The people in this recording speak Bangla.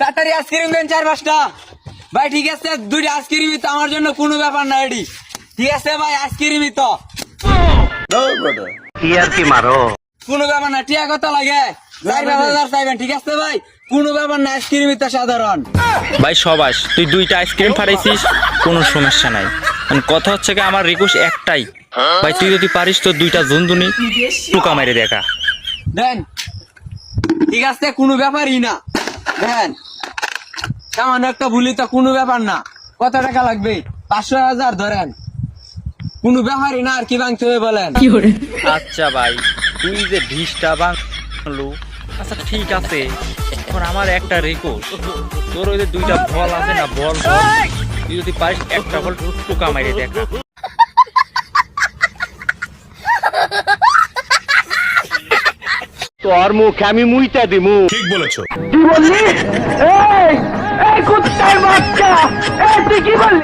তাড়াতাড়ি আইসক্রিম দেন চার পাঁচটা। ভাই ঠিক আছে দুইটা আইসক্রিমই তো আমার জন্য কোনো ব্যাপার না এডি ঠিক আছে ভাই আইসক্রিমই তো। কি আর কি মারো? কোনো ব্যাপার না টিয়া কত লাগে? চার পাঁচ হাজার চাইবেন ঠিক আছে ভাই? কোনো ব্যাপার না আইসক্রিমই তো সাধারণ। ভাই সবাস তুই দুইটা আইসক্রিম ফাটাইছিস কোনো সমস্যা নাই। কথা হচ্ছে কি আমার রিকোয়েস্ট একটাই। ভাই তুই যদি পারিস তো দুইটা জুনদুনি টুকা মেরে দেখা। দেন। ঠিক আছে কোনো ব্যাপারই না। দেন সামান্য একটা ভুলি তো কোনো ব্যাপার না। কত টাকা লাগবে? পাঁচশো হাজার ধরেন। কোনো ব্যাপারই না আর কি ভাঙতে হবে বলেন। আচ্ছা ভাই তুই যে ঢিসটা বাংলু আচ্ছা ঠিক আছে এখন আমার একটা রিকোয়েস্ট তোর ওই যে দুইটা বল আছে না বল বল। তুই যদি পারিস একটা বল টুকা মেরে দেখা। তোর মুখ আমি মুইতা দিমু। ঠিক বলেছ। কি বললি?